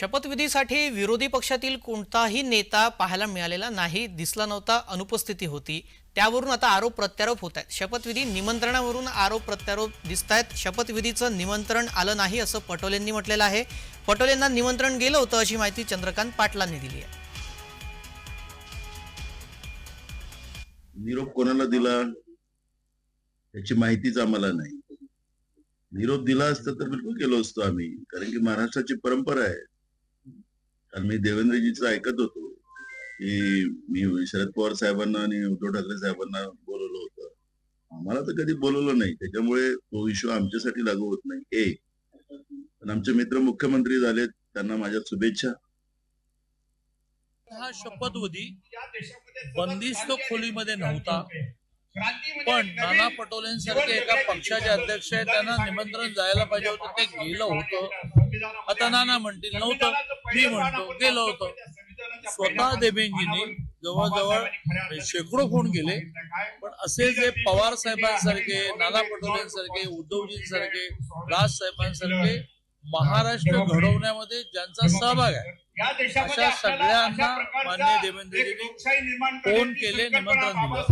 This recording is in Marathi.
शपथविधीसाठी विरोधी पक्षातील कोणताही नेता पाहायला मिळालेला नाही दिसला नव्हता अनुपस्थिती होती. त्यावरून आता आरोप प्रत्यारोप होत आहेत. शपथविधी निमंत्रणावरून आरोप प्रत्यारोप दिसत आहेत. शपथविधीचं निमंत्रण आलं नाही असं पटोलेंनी म्हटलेलं आहे. पटोलेंना निमंत्रण गेलं होतं अशी माहिती चंद्रकांत पाटलांनी दिली आहे. निरोप कोणाला दिला? याची माहितीच आम्हाला नाही. निरोप दिला असता तर बिलकुल गेलो असतो आम्ही. कारण की महाराष्ट्राची परंपरा आहे. कारण मी देवेंद्रजीचं ऐकत होतो की मी शरद पवार साहेबांना आणि उद्धव ठाकरे साहेबांना बोलवलं होतं. आम्हाला तर कधी बोलवलं नाही. त्याच्यामुळे तो इश्यू आमच्यासाठी लागू होत नाही. एक. पण आमचे मित्र मुख्यमंत्री झालेत त्यांना माझ्या शुभेच्छा. हा शपथविधी बंदिस्त खोलीमध्ये नव्हता. पण नाना पटोलेंसारखे एका पक्षाचे अध्यक्ष आहेत त्यांना निमंत्रण जायला पाहिजे होतं ते गेलं होतं. आता नाना म्हणतील नव्हतं. मी म्हणतो गेलं होतं. स्वतः देवेंजींनी जवळजवळ शेकडो फोन केले. पण असे जे पवार साहेबांसारखे नाना पटोलेंसारखे उद्धवजींसारखे राज साहेबांसारखे महाराष्ट्र घडवण्यामध्ये ज्यांचा सहभाग आहे अशा सगळ्यांना मान्य देवेंद्रजींनी फोन केले निमंत्रण दिलं.